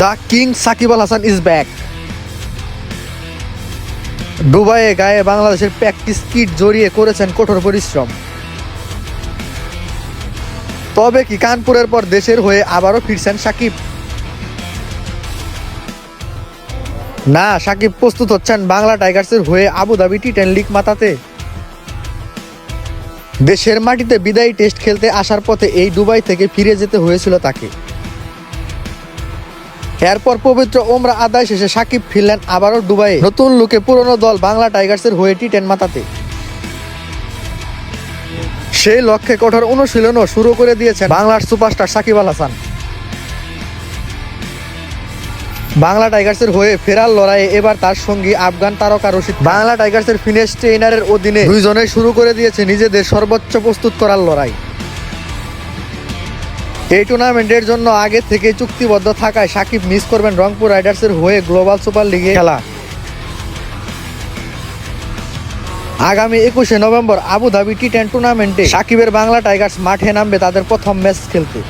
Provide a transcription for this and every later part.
The king Shakib Al Hasan is back. দুবাইয়ে গায়ে বাংলাদেশের প্র্যাকটিস কিট জড়িয়ে করেছেন কঠোর পরিশ্রম। তবে কি কানপুরের পর দেশের হয়ে আবারও ফিরছেন সাকিব? না, সাকিব প্রস্তুত হচ্ছেন বাংলা টাইগার্সের হয়ে Abu Dhabi T ten league মাতাতে। দেশের মাটিতে বিদায়ী টেস্ট খেলতে আসার পথে এই দুবাই থেকে ফিরে যেতে হয়েছিল তাকে। এরপর পবিত্র ওমরা আদায় শেষে সাকিব ফিরলেন আবারও দুবাইয়ে। নতুন লুকে পুরনো দল বাংলা টাইগার্সের হয়ে টি টেন মাতাতে সেই লক্ষ্যে কঠোর অনুশীলনও শুরু করে দিয়েছেন বাংলার সুপারস্টার সাকিব আল হাসান। বাংলা টাইগার্সের হয়ে ফেরার লড়াইয়ে এবার তার সঙ্গী আফগান তারকা রশিদ বাংলা টাইগার্সের ফিনেশ ট্রেনারের অধীনে দুইজনে শুরু করে দিয়েছে নিজেদের সর্বোচ্চ প্রস্তুত করার লড়াই। এই টুর্নামেন্টের জন্য আগে থেকে চুক্তিবদ্ধ থাকায় সাকিব মিস করবেন রংপুর রাইডার্সের হয়ে গ্লোবাল সুপার লিগে খেলা। আগামী একুশে নভেম্বর আবুধাবি টি টেন টুর্নামেন্টে সাকিবের বাংলা টাইগার্স মাঠে নামবে তাদের প্রথম ম্যাচ খেলতে।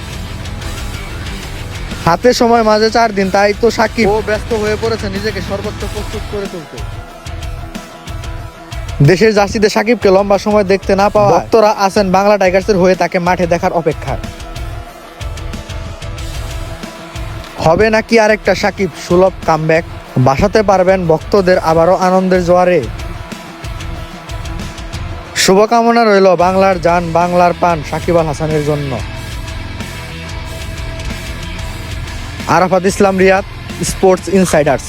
হাতে সময় মাঝে চার দিন তাই তো সাকিব ও ব্যস্ত হয়ে পড়েছে নিজেকে সর্বোচ্চ প্রস্তুত করে তুলতে। দেশের জার্সিতে সাকিবকে লম্বা সময় দেখতে না পাওয়া ভক্তরা আছেন বাংলা টাইগার্সের হয়ে তাকে মাঠে দেখার অপেক্ষা হবে নাকি আরেকটা সাকিব সুলভ কামব্যাক? বাসাতে পারবেন ভক্তদের আবারও আনন্দের জোয়ারে। শুভকামনা রইল বাংলার যান বাংলার পান সাকিব আল হাসানের জন্য। Arafat Islam Riyad, sports insiders.